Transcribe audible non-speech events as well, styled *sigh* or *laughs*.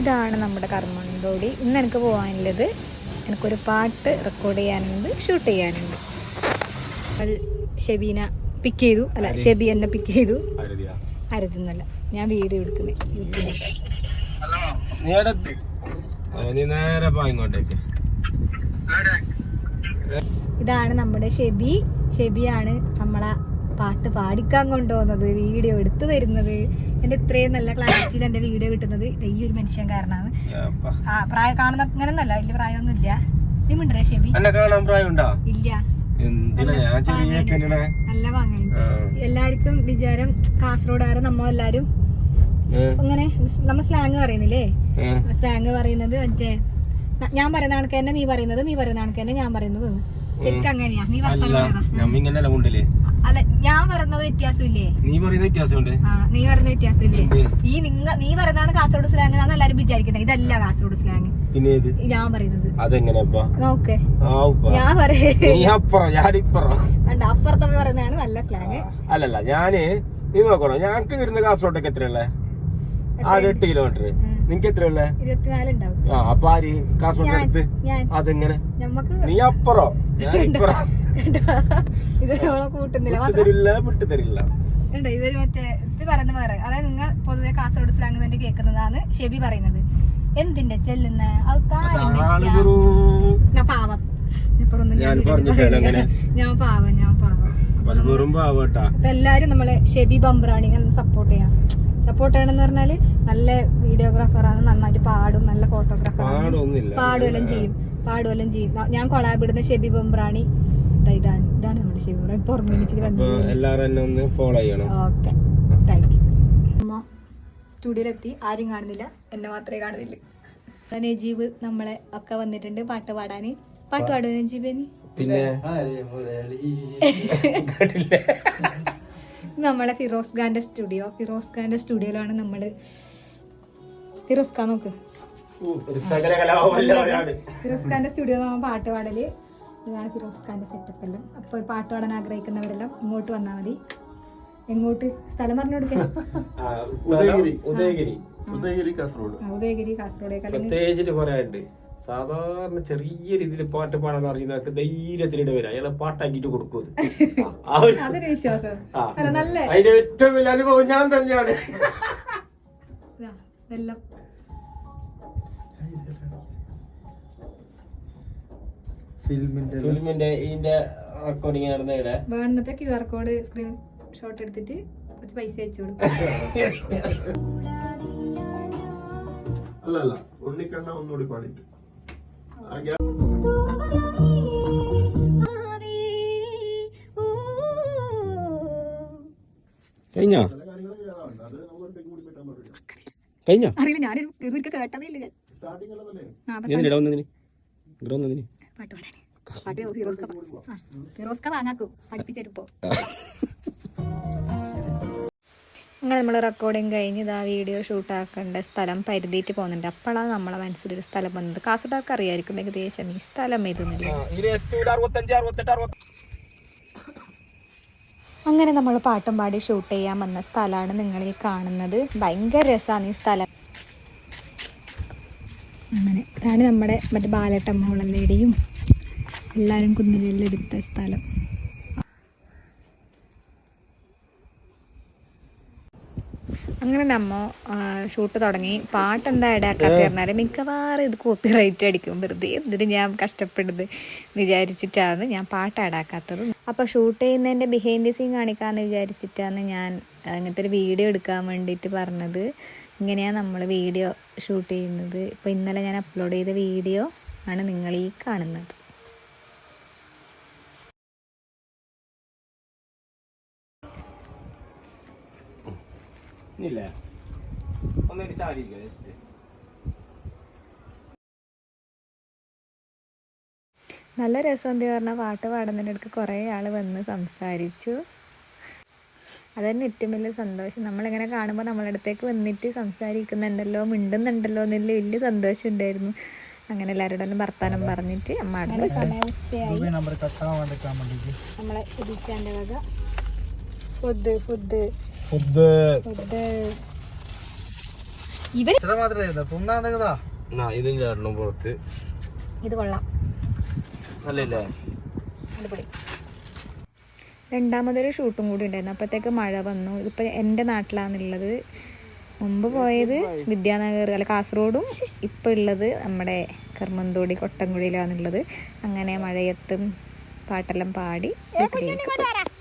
ഇതാണ് നമ്മുടെ കർമ്മന്തോടി ഇന്ന് എനിക്ക് പോകാനുള്ളത് എനിക്കൊരു പാട്ട് റെക്കോർഡ് ചെയ്യാനുണ്ട് ഷൂട്ട് ചെയ്യാനുണ്ട്. ഷെബീന പിക്ക് ചെയ്തു. അല്ല ഷെബി എന്നെ പിക്ക് ചെയ്തു. അരുതെന്നല്ല ഞാൻ വീഡിയോ എടുക്കുന്നത് ഇതാണ് നമ്മുടെ ഷെബി. ഷെബിയാണ് നമ്മളെ പാട്ട് പാടിക്കാൻ കൊണ്ടുപോകുന്നത് വീഡിയോ എടുത്തു തരുന്നത്. എന്റെ ഇത്രയും നല്ല ക്ലാരിറ്റിയിൽ എന്റെ വീഡിയോ കിട്ടുന്നത് ഈ ഒരു മനുഷ്യൻ കാരണമാണ് ആ പ്രായം കാണുന്ന അങ്ങനെയൊന്നല്ല വലിയ പ്രായമൊന്നും ഇല്ല. നീ മിണ്ടേ ഷെബി ഇല്ല. നല്ല വാങ്ങാൻ എല്ലാര്ക്കും എല്ലാവർക്കും വിചാരം കാസർഗോഡാറ് നമ്മ എല്ലാരും അങ്ങനെ നമ്മ സ്ലാങ് പറയുന്നില്ലേ? സ്ലാങ് പറയുന്നത് മറ്റേ ഞാൻ പറയുന്ന കണക്ക് തന്നെ നീ പറയുന്നത് നീ പറയുന്ന കണക്ക് തന്നെ ഞാൻ പറയുന്നത്. ശരിക്കും അങ്ങനെയാ നീ അല്ല വർത്തമാനം നമ്മ ഇങ്ങനല്ല കൊണ്ടില്ലേ അല്ല ഞാൻ പറയുന്നത് വ്യത്യാസമില്ലേ? നീ പറയുന്ന വ്യത്യാസമുണ്ട്. നീ പറയുന്ന വ്യത്യാസമില്ലേ? എന്ത്? ഈ നിങ്ങ നീ പറയുന്നതാണ് കാസർഗോഡ് സ്ലാങ് എന്നാണ് എല്ലാരും വിചാരിക്കുന്നത് ഇതല്ല കാസർഗോഡ് സ്ലാങ് പിന്നെ ഞാൻ പറയുന്നത്. നോക്ക്. ഞാൻ പറയേ. ഞാൻ വേണ്ട അപ്പുറത്തെ പറയുന്നതാണ് നല്ല സ്ലാങ് അല്ലല്ല ഞാൻ നീ നോക്കണോ? ഞങ്ങക്ക് വരുന്ന കാസർഗോഡൊക്കെ എത്രയുള്ളേ ആ എട്ട് കിലോമീറ്റർ നിനക്ക് എത്ര ഉള്ളേ? ആ അപ്പൊ ആര്? കാസർഗോഡ് അടുത്ത്? അതെങ്ങനെ? നീ അപ്പുറോ. ഞാൻ ഇപ്പുറം. ഇത് നമ്മളെ കൂട്ടുന്നില്ല. വിട്ടു മാത്രം തരില്ല വിട്ടു തരില്ല. ഉണ്ട് ഇവർ മറ്റേ ഇത് പറയുന്ന വേറെ. അതായത് നിങ്ങൾ പൊതുവെ കാസർഗോഡ് സ്ലാങ് തന്നെ കേൾക്കുന്നതാണ് ഷെബി പറയുന്നത്. എന്തിന്റെ ചെല്ലുന്ന? ഞാൻ പാവം. ഞാൻ പാവം ഞാൻ പാവം. എല്ലാരും നമ്മളെ ഷെബി ബംബ്രാണി സപ്പോർട്ട് ചെയ്യണം. സപ്പോർട്ട് ചെയ്യണമെന്ന് പറഞ്ഞാൽ നല്ല വീഡിയോഗ്രാഫർ ആണ് നന്നായിട്ട് പാടും നല്ല ഫോട്ടോഗ്രാഫർ പാടുവെല്ലാം ചെയ്യും. പാടുവെല്ലാം ചെയ്യും. ഞാൻ കൊളാബ് ഇടുന്ന ഷെബി ബംബ്രാണി. ഇതാണ്. ഇതാണ് നമ്മുടെ ഷെബി വന്നത് ഒന്ന് ഫോളോ ചെയ്യണം. ഓക്കെ. താങ്ക് യു അമ്മ സ്റ്റുഡിയോയിലെത്തി. ആരും കാണുന്നില്ല. എന്നെ മാത്രമേ കാണുന്നില്ല. നജീബ് നമ്മളെ ഒക്കെ വന്നിട്ടുണ്ട് പാട്ട് പാടാന്. പാട്ട് പാടുക നജീബ് പിന്നെ? *laughs* നമ്മളെ ഫിറോസ് ഖാന്റെ സ്റ്റുഡിയോ. ഫിറോസ് ഖാന്റെ സ്റ്റുഡിയോയിലാണ് നമ്മൾ ഫിറോസ് ഖാൻ നോക്ക് ഫിറോസ് ഖാന്റെ സ്റ്റുഡിയോ നമ്മൾ പാട്ട് പാടൽ. ഇതാണ് ഫിറോസ് ഖാന്റെ സെറ്റപ്പ് എല്ലാം അപ്പോൾ പാട്ട് പാടാൻ ആഗ്രഹിക്കുന്നവരെല്ലാം ഇങ്ങോട്ട് വന്നാൽ മതി. എങ്ങോട്ട്? സ്ഥലം പറഞ്ഞു കൊടുക്കാൻ ഉദയഗിരി. ഉദയഗിരി. ഉദയഗിരി കാസർഗോഡ്. ഉദയഗിരി അല്ലെങ്കിൽ പ്രത്യേകിച്ചിട്ട് പറയാനുണ്ട് സാധാരണ ചെറിയ രീതിയിൽ പാട്ട് പാടാൻ അറിയുന്നവർക്ക് ധൈര്യത്തിലിടെ വരാം. അയാളെ പാട്ടാക്കിട്ട് കൊടുക്കും അത്. ആ വിശ്വാസം. നല്ല അതിന്റെ ഏറ്റവും വലിയ അനുഭവം ഞാൻ തന്നെയാണ്. ഫിലിമിന്റെ ഫിലിമിന്റെ ഇതിന്റെ റെക്കോർഡിങ് നടന്ന ഇവിടെ വേണ്ടത്തെ Q R code screen shot എടുത്തിട്ട് കുറച്ച് പൈസ അയച്ചു കൊടുക്കും. അല്ല അല്ല ഉണ്ണിക്കണ്ണ ഒന്നുകൂടി പാടിയിട്ട്. ആ got. കഴിഞ്ഞോ? കഴിഞ്ഞോ? അറിയില്ല ഞാൻ. ഇവർക്ക് കേട്ടതേ ഇല്ല ഞാൻ. എന്തിനാ വന്നതിന്? ഇവിടെ വന്നതിന്? പാട്ട് പാടാന്. പാട്ട് ഫിറോസ്ക ഫിറോസ്ക വാങ്ങാക്കൂ പഠിപ്പിച്ചെരുപ്പോ അങ്ങനെ നമ്മൾ റെക്കോർഡിങ് കഴിഞ്ഞ് ഇതാ വീഡിയോ ഷൂട്ടാക്കേണ്ട സ്ഥലം പരിധിയിട്ട് പോകുന്നുണ്ട്. അപ്പോഴാണ് നമ്മളെ മനസ്സിലൊരു സ്ഥലം വന്നത്. കാസർഗോഡൊക്കെ അറിയായിരിക്കും. ഏകദേശം ഈ സ്ഥലം അറുപത്തി അങ്ങനെ നമ്മൾ പാട്ടും പാടി ഷൂട്ട് ചെയ്യാൻ വന്ന സ്ഥലമാണ് നിങ്ങൾ ഈ കാണുന്നത്. ഭയങ്കര രസമാണ് ഈ സ്ഥലം. അങ്ങനെ ഇതാണ് നമ്മുടെ മറ്റേ ബാലട്ടമ്മോളല്ലേടിയും എല്ലാവരും കുന്നിലെല്ലാം എടുത്ത സ്ഥലം. അങ്ങനെ നമ്മ ഷൂട്ട് തുടങ്ങി. പാട്ട് എന്താ ഇടാക്കാത്ത പറഞ്ഞാൽ മിക്കവാറും ഇത് കോപ്പി റൈറ്റ് അടിക്കും വെറുതെ. എന്നിട്ട് ഞാൻ കഷ്ടപ്പെടുന്നത് വിചാരിച്ചിട്ടാണ് ഞാൻ പാട്ട് ഇടാക്കാത്തത് അപ്പോൾ ഷൂട്ട് ചെയ്യുന്നതിന്റെ ബിഹൈൻഡ് ദി സീൻ കാണിക്കാമെന്ന് വിചാരിച്ചിട്ടാണ് ഞാൻ അങ്ങനത്തെ ഒരു വീഡിയോ എടുക്കാൻ വേണ്ടിയിട്ട് പറഞ്ഞത്. ഇങ്ങനെയാണ് നമ്മൾ വീഡിയോ ഷൂട്ട് ചെയ്യുന്നത്. ഇപ്പോൾ ഇന്നലെ ഞാൻ അപ്ലോഡ് ചെയ്ത വീഡിയോ ആണ് നിങ്ങൾ ഈ കാണുന്നത്. ഇല്ലേ? ഒന്നിട്ട് ചാരിയില്ല ജസ്റ്റ് നല്ല രസം എന്താ പറഞ്ഞാൽ പാട്ട് പാടുന്നതിനടുക്ക് കുറേ ആൾ വന്ന് സംസാരിച്ചു. അതന്നെ ഏറ്റവും വലിയ സന്തോഷം. നമ്മളിങ്ങനെ കാണുമ്പോൾ നമ്മളെ അടുത്തേക്ക് വന്നിട്ട് സംസാരിക്കുന്നുണ്ടല്ലോ മിണ്ടുന്നുണ്ടല്ലോ എന്നുള്ള വലിയ സന്തോഷം ഉണ്ടായിരുന്നു. അങ്ങനെ എല്ലാവരോടും വർത്താനം പറഞ്ഞിട്ട് അമ്മ നമ്മളെ ഫുഡ് ഫുഡ്. ഫുഡ്. ഇവർ ഇതും പുറത്ത്. ഇത് കൊള്ളാം. നല്ലല്ലേ അടിപൊളി. രണ്ടാമതൊരു ഷൂട്ടും കൂടി ഉണ്ടായിരുന്നു. അപ്പോഴത്തേക്ക് മഴ വന്നു. ഇതിപ്പോൾ എന്റെ നാട്ടിലാണുള്ളത്. മുമ്പ് പോയത് വിദ്യാനഗർ അല്ല കാസർഗോഡും ഇപ്പോൾ ഉള്ളത് നമ്മുടെ കർമ്മന്തോടി കൊട്ടംകുടിയിലാണുള്ളത്. അങ്ങനെ മഴയത്തും പാട്ടെല്ലാം പാടി വീട്ടിലേക്ക് പോയി